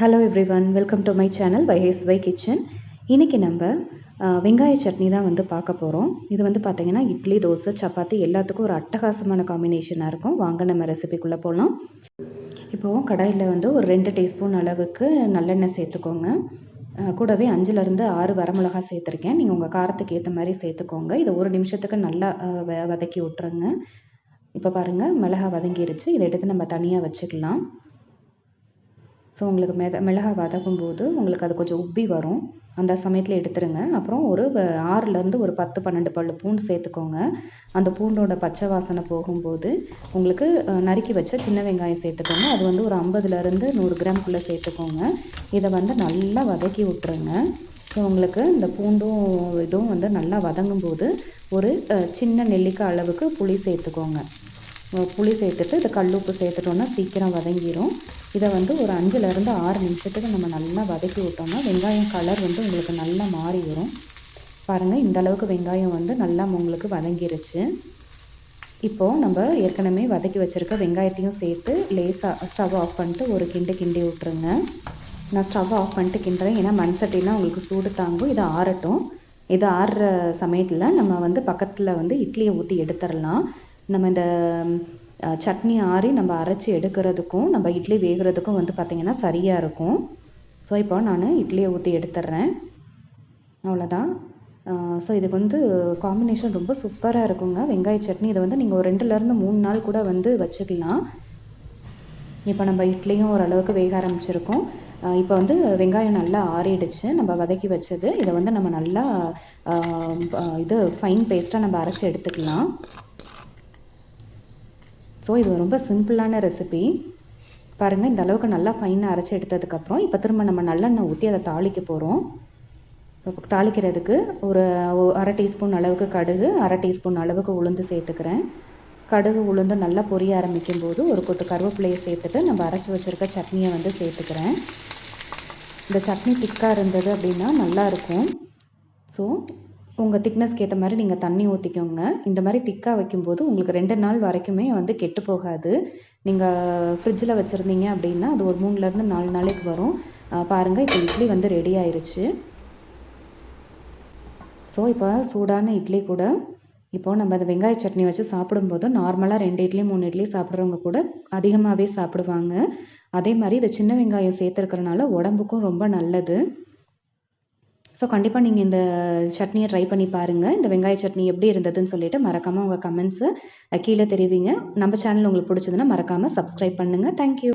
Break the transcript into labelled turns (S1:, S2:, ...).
S1: Hello everyone welcome to my channel வைஹேஸ் வை kitchen இன்றைக்கி நம்ம வெங்காய சட்னி தான் வந்து பார்க்க போகிறோம் இது வந்து பார்த்திங்கன்னா இட்லி தோசை சப்பாத்தி எல்லாத்துக்கும் ஒரு அட்டகாசமான காம்பினேஷனாக இருக்கும். வாங்க நம்ம ரெசிபிக்குள்ளே போகலாம் இப்போது கடாயில் வந்து ஒரு ரெண்டு டீஸ்பூன் அளவுக்கு நல்லெண்ணெய் சேர்த்துக்கோங்க. கூடவே அஞ்சுலேருந்து ஆறு வரமிளகா சேர்த்துருக்கேன். நீங்கள் உங்கள் காரத்துக்கு ஏற்ற மாதிரி சேர்த்துக்கோங்க. இதை ஒரு நிமிஷத்துக்கு நல்லா வ- வதக்கி விட்ருங்க இப்போ பாருங்கள் மிளகா வதங்கிருச்சு. இதை எடுத்து நம்ம தனியாக வச்சுக்கலாம். ஸோ உங்களுக்கு மெத மிளகா வதக்கும் போது உங்களுக்கு அது கொஞ்சம் உப்பி வரும். அந்த சமயத்தில் எடுத்துருங்க. அப்புறம் ஒரு ஆறுலேருந்து ஒரு பத்து பன்னெண்டு பல்லு பூண்டு சேர்த்துக்கோங்க. அந்த பூண்டோட பச்சை வாசனை போகும்போது உங்களுக்கு நறுக்கி வச்ச சின்ன வெங்காயம் சேர்த்துக்கோங்க. அது வந்து ஒரு ஐம்பதுலேருந்து நூறு கிராம்குள்ளே சேர்த்துக்கோங்க. இதை வந்து நல்லா வதக்கி விட்டுருங்க. ஸோ உங்களுக்கு இந்த பூண்டும் இதுவும் வந்து நல்லா வதங்கும் போது ஒரு சின்ன நெல்லிக்காய் அளவுக்கு புளி சேர்த்துக்கோங்க. புளி சேர்த்துட்டு இதை கல்லுப்பு சேர்த்துட்டோன்னா சீக்கிரம் வதங்கிரும். இதை வந்து ஒரு அஞ்சுலேருந்து ஆறு நிமிஷத்துக்கு நம்ம நல்லா வதக்கி விட்டோம்னா வெங்காயம் கலர் வந்து உங்களுக்கு நல்லா மாறி வரும். பாருங்கள் இந்த அளவுக்கு வெங்காயம் வந்து நல்லா உங்களுக்கு வதங்கிருச்சு. இப்போது நம்ம ஏற்கனவே வதக்கி வச்சுருக்க வெங்காயத்தையும் சேர்த்து லேசாக ஸ்டவ் ஆஃப் பண்ணிட்டு ஒரு கிண்டு கிண்டி விட்ருங்க நான் ஸ்டவ் ஆஃப் பண்ணிட்டு கிண்டுறேன். ஏன்னா மண் சட்டினா உங்களுக்கு சூடு தாங்கும். இது ஆறட்டும். இது ஆறுற சமயத்தில் நம்ம வந்து பக்கத்தில் வந்து இட்லியை ஊற்றி எடுத்துடலாம் நம்ம இந்த சட்னி ஆறி நம்ம அரைச்சி எடுக்கிறதுக்கும் நம்ம இட்லி வேகிறதுக்கும் வந்து பார்த்திங்கன்னா சரியாக இருக்கும். ஸோ இப்போ நான் இட்லியை ஊற்றி எடுத்துடுறேன் அவ்வளோதான் ஸோ இதுக்கு வந்து காம்பினேஷன் ரொம்ப சூப்பராக இருக்குங்க. வெங்காய சட்னி இதை வந்து நீங்கள் ஒரு ரெண்டுலேருந்து மூணு நாள் கூட வந்து வச்சுக்கலாம். இப்போ நம்ம இட்லியும் ஓரளவுக்கு வேக ஆரம்பிச்சிருக்கோம். இப்போ வந்து வெங்காயம் நல்லா ஆறிடுச்சு. நம்ம வதக்கி வச்சது. இதை வந்து நம்ம நல்லா இது ஃபைன் பேஸ்ட்டாக நம்ம அரைச்சி எடுத்துக்கலாம். ஸோ இது ரொம்ப சிம்பிளான ரெசிபி பாருங்கள் இந்த அளவுக்கு நல்லா ஃபைனாக அரைச்சி எடுத்ததுக்கப்புறம் இப்போ திரும்ப நம்ம நல்லெண்ணெய் ஊற்றி அதை தாளிக்க போகிறோம் தாளிக்கிறதுக்கு ஒரு அரை டீஸ்பூன் அளவுக்கு கடுகு அரை டீஸ்பூன் அளவுக்கு உளுந்து சேர்த்துக்கிறேன். கடுகு உளுந்து நல்லா பொரிய ஆரம்பிக்கும் போது ஒரு கொத்து கருவேப்பிலையை சேர்த்துட்டு நம்ம அரைச்சி வச்சுருக்க சட்னியை வந்து சேர்த்துக்கிறேன். இந்த சட்னி திக்காக இருந்தது அப்படின்னா நல்லா இருக்கும். ஸோ உங்கள் திக்னஸ்க்கு ஏற்ற மாதிரி நீங்கள் தண்ணி ஊற்றிக்கோங்க இந்த மாதிரி திக்காக வைக்கும்போது உங்களுக்கு ரெண்டு நாள் வரைக்குமே வந்து கெட்டு போகாது. நீங்கள் ஃப்ரிட்ஜில் வச்சுருந்தீங்க அப்படின்னா அது ஒரு மூணுலேருந்து நாலு நாளைக்கு வரும். பாருங்கள் இப்போ இட்லி வந்து ரெடி ஆயிடுச்சு ஸோ இப்போ சூடான இட்லி கூட இப்போ நம்ம அந்த வெங்காய சட்னி வச்சு சாப்பிடும்போது நார்மலாக ரெண்டு இட்லி மூணு இட்லி சாப்பிட்றவங்க கூட அதிகமாகவே சாப்பிடுவாங்க. அதே மாதிரி இது சின்ன வெங்காயம் சேர்த்துருக்கறனால உடம்புக்கும் ரொம்ப நல்லது. ஸோ கண்டிப்பாக நீங்கள் இந்த சட்னியை ட்ரை பண்ணி பாருங்கள் இந்த வெங்காய சட்னி எப்படி இருந்ததுன்னு சொல்லிட்டு மறக்காமல் உங்கள் கமெண்ட்ஸை கீழே தெரிவிங்க. நம்ம சேனல் உங்களுக்கு பிடிச்சதுன்னா மறக்காமல் சப்ஸ்கிரைப் பண்ணுங்கள் தேங்க்யூ